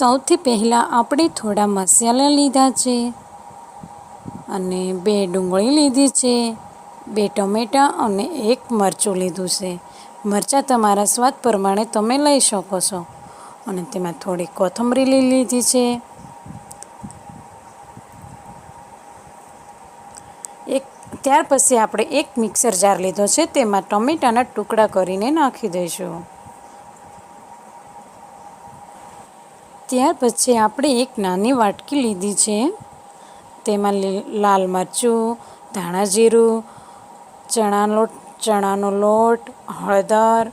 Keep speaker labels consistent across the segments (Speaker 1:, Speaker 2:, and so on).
Speaker 1: સૌથી પહેલાં આપણે થોડા મસાલા લીધા છે અને બે ડુંગળી લીધી છે, બે ટમેટાં અને એક મરચું લીધું છે. મરચાં તમારા સ્વાદ પ્રમાણે તમે લઈ શકો છો. અને તેમાં થોડી કોથમરી લીધી છે. એક, ત્યાર પછી આપણે એક મિક્સર જાર લીધો છે, તેમાં ટમેટાના ટુકડા કરીને નાખી દઈશું. ત્યાર પછી આપણે એક નાની વાટકી લીધી છે. તેમાં લાલ મરચું, ધાણા જીરું ચણા લોટ ચણાનો લોટ, હળદર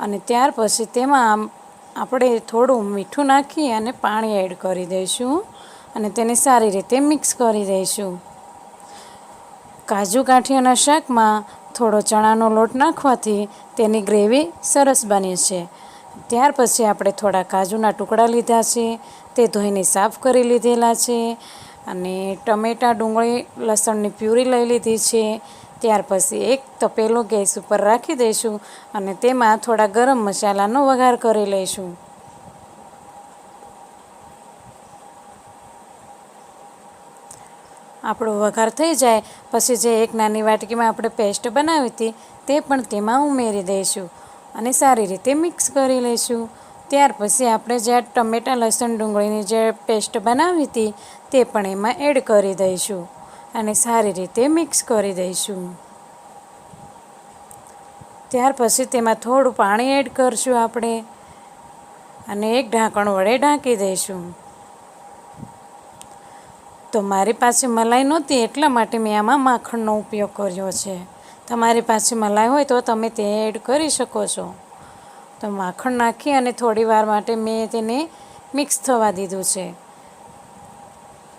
Speaker 1: અને ત્યાર પછી તેમાં આપણે થોડું મીઠું નાખી અને પાણી એડ કરી દઈશું અને તેને સારી રીતે મિક્સ કરી દઈશું. કાજુ ગાંઠિયાના શાકમાં થોડો ચણાનો લોટ નાખવાથી તેની ગ્રેવી સરસ બને છે. ત્યાર પછી આપણે થોડા કાજુના ટુકડા લીધા છે, તે ધોઈને સાફ કરી લીધેલા છે અને ટમેટાં, ડુંગળી, લસણની પ્યુરી લઈ લીધી છે. ત્યાર પછી એક તપેલો ગેસ ઉપર રાખી દઈશું અને તેમાં થોડા ગરમ મસાલાનો વઘાર કરી લઈશું. આપણો વઘાર થઈ જાય, પછી જે એક નાની વાટકીમાં આપણે પેસ્ટ બનાવી હતી, તે પણ તેમાં ઉમેરી દઈશું. અને સારી રીતે મિક્સ કરી લઈશું. ત્યાર પછી આપણે જે ટમેટાં, લસણ ડુંગળીની જે પેસ્ટ બનાવી હતી, તે પણ એમાં એડ કરી દઈશું અને સારી રીતે મિક્સ કરી દઈશું. ત્યાર પછી તેમાં થોડું પાણી એડ કરશું આપણે અને એક ઢાંકણ વડે ઢાંકી દઈશું. તો મારી પાસે મલાઈ નહોતી, એટલા માટે મેં આમાં માખણનો ઉપયોગ કર્યો છે. તમારી પાસે મલાઈ હોય તો તમે તે એડ કરી શકો છો. તો માખણ નાખી અને થોડી વાર માટે મેં તેને મિક્સ થવા દીધું છે.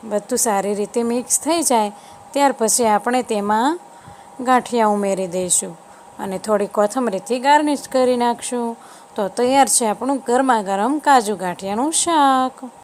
Speaker 1: બધું સારી રીતે મિક્સ થઈ જાય. ત્યાર પછી આપણે તેમાં ગાંઠિયા ઉમેરી દઈશું અને થોડી કોથમરીથી ગાર્નિશ કરી નાખશું. તો તૈયાર છે આપણું ગરમા ગરમ કાજુ ગાંઠિયાનું શાક.